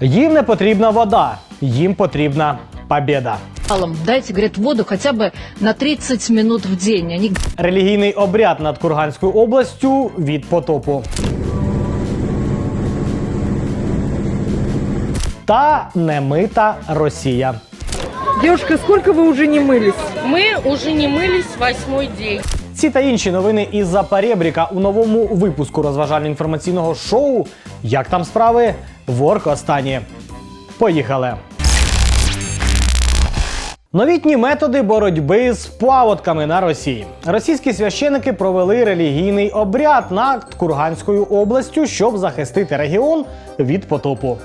Їм не потрібна вода, їм потрібна побєда. Алам, дайте, говорит, воду хотя бы на 30 минут в день. Они Релігійний обряд над Курганською областю від потопу. Та немита Росія. Девушка, сколько вы уже не мылись? Мы уже не мылись восьмой день. Ці та інші новини із Запорєбріка у новому випуску розважально-інформаційного шоу Як там справи? Ворк останні. Поїхали. Новітні методи боротьби з паводками на Росії. Російські священики провели релігійний обряд над Курганською областю, щоб захистити регіон від потопу.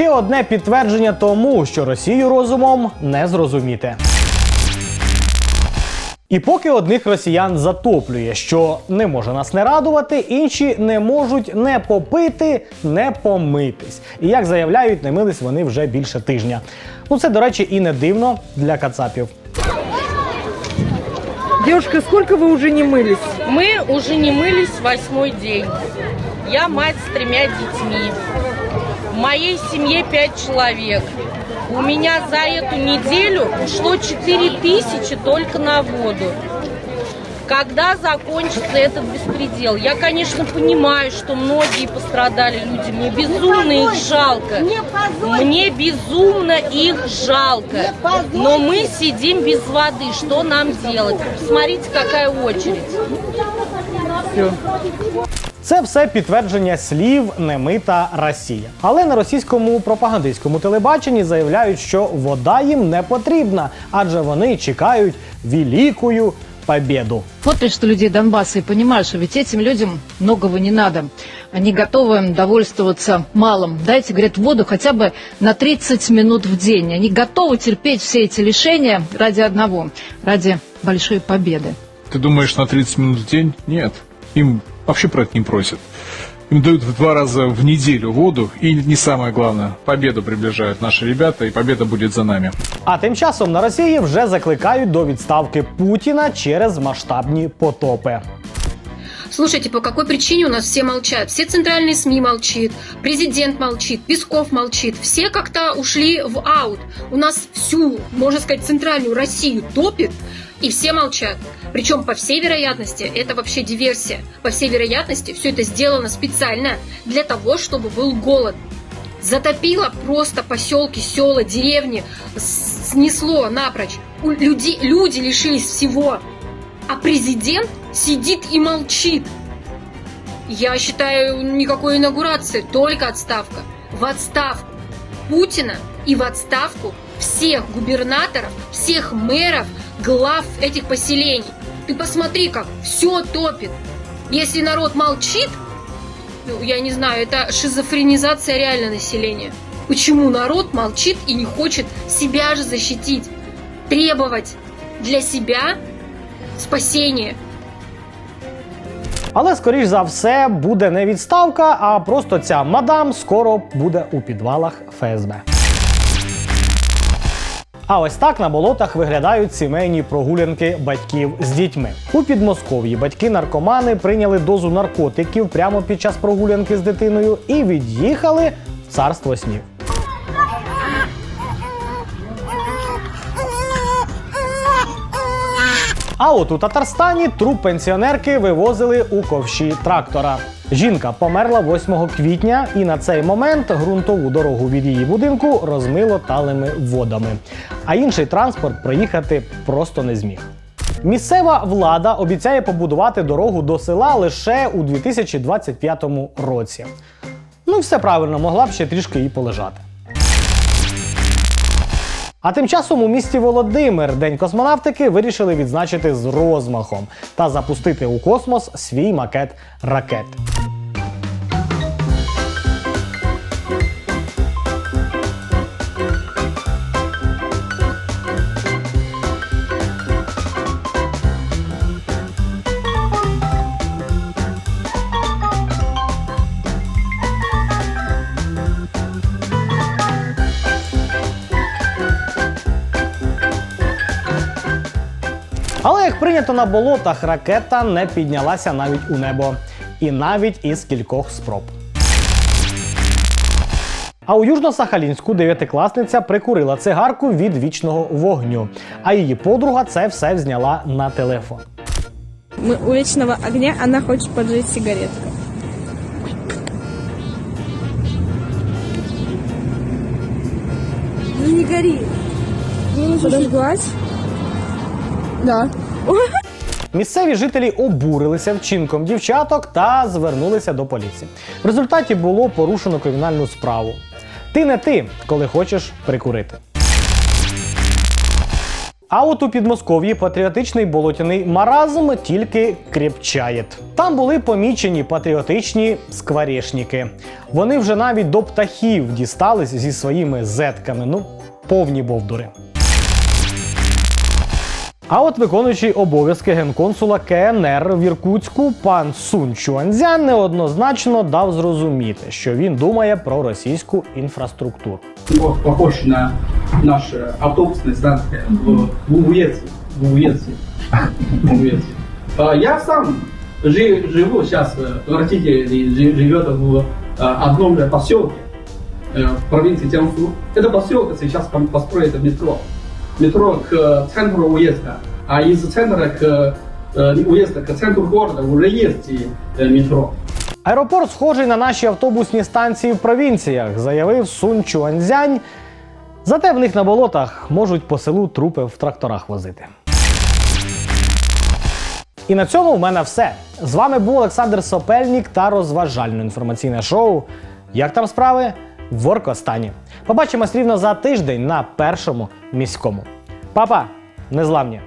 Ще одне підтвердження тому, що Росію розумом не зрозуміти. І поки одних росіян затоплює, що не може нас не радувати, інші не можуть не попити, не помитись. І як заявляють, не мились вони вже більше тижня. Ну це, до речі, і не дивно для кацапів. Девушка, сколько вы уже не мылись? Мы уже не мылись восьмой день. Я мать с тремя детьми. В моей семье пять человек. У меня за эту неделю ушло 4 тысячи только на воду. Когда закончится этот беспредел? Я, конечно, понимаю, что многие пострадали люди. Мне безумно их жалко. Мне безумно их жалко. Но мы сидим без воды. Что нам делать? Посмотрите, какая очередь. Це все підтвердження слів немита Росія. Але на російському пропагандистському телебаченні заявляють, що вода їм не потрібна, адже вони чекають великую побєду. смотришь, что людей Донбасса и понимаешь, что ведь этим людям многого не надо. Они готовы довольствоваться малым. Дайте, говорят, воду хотя бы на 30 минут в день. Они готовы терпеть все эти лишения ради одного, ради большой победы. Ты думаешь, на 30 минут в день? Нет. Им вообще про это не просят. Им дают в два раза в неделю воду, и не самое главное, победу приближают наши ребята, и победа будет за нами. А тим часом на Росії вже закликають до відставки Путіна через масштабні потопи. Слушайте, по какой причине у нас все молчат? Все центральные СМИ молчит, президент молчит, Песков молчит. Все как-то ушли в аут. У нас всю, можно сказать, центральную Россию топит, и все молчат. Причем, по всей вероятности, это вообще диверсия. По всей вероятности, все это сделано специально для того, чтобы был голод. Затопило просто поселки, села, деревни, снесло напрочь. Люди, люди лишились всего. А президент сидит и молчит. Я считаю, никакой инаугурации, только отставка. В отставку Путина и в отставку всех губернаторов, всех мэров, глав этих поселений. Ты посмотри, как все топит. Если народ молчит, ну, я не знаю, это шизофренизация реально населения. Почему народ молчит и не хочет себя же защитить? Требовать для себя спасения. Але скоріш за все буде не відставка, а просто ця мадам скоро буде у підвалах ФСБ. А ось так на болотах виглядають сімейні прогулянки батьків з дітьми. У Підмосков'ї батьки-наркомани прийняли дозу наркотиків прямо під час прогулянки з дитиною і від'їхали в царство снів. А от у Татарстані труп пенсіонерки вивозили у ковші трактора. Жінка померла 8 квітня, і на цей момент ґрунтову дорогу від її будинку розмило талими водами. А інший транспорт проїхати просто не зміг. Місцева влада обіцяє побудувати дорогу до села лише у 2025 році. Ну, все правильно, могла б ще трішки і полежати. А тим часом у місті Володимир День космонавтики вирішили відзначити з розмахом та запустити у космос свій макет ракет. Прийнято на болотах, ракета не піднялася навіть у небо. І навіть із кількох спроб. А у Южно-Сахалінську дев'ятикласниця прикурила цигарку від вічного вогню, а її подруга це все зняла на телефон. Мы у вечного огня, она хочет поджечь сигаретку. Ну не гори. Подожглась? Да. Місцеві жителі обурилися вчинком дівчаток та звернулися до поліції. В результаті було порушено кримінальну справу. Ти не ти, коли хочеш прикурити. А от у Підмосков'ї патріотичний болотяний маразм тільки крепчає. Там були помічені патріотичні скворечники. Вони вже навіть до птахів дістались зі своїми зетками. Ну, повні бовдури. А от виконуючий обов'язки генконсула КНР в Іркутську пан Сун Чуанзян неоднозначно дав зрозуміти, що він думає про російську інфраструктуру. По- похож на наш э, автобусная станция в, в Уеце. В Уеце. В Уеце. А, Я сам жи- живу сейчас, родители жи- живет в э, одном же поселке э, в провинции Тянсу. Это поселок сейчас пом- построит метро. Метро к э, центру уезда. А из центра к э, уезда, к центру города уже есть и, э, метро. Аеропорт схожий на наші автобусні станції в провінціях, заявив Сун Чуанзянь. Зате в них на болотах можуть по селу трупи в тракторах возити. І на цьому в мене все. З вами був Олександр Сопельнік та розважально-інформаційне шоу. Як там справи? В Оркостані. Побачимось рівно за тиждень на першому міському. Папа, незламні!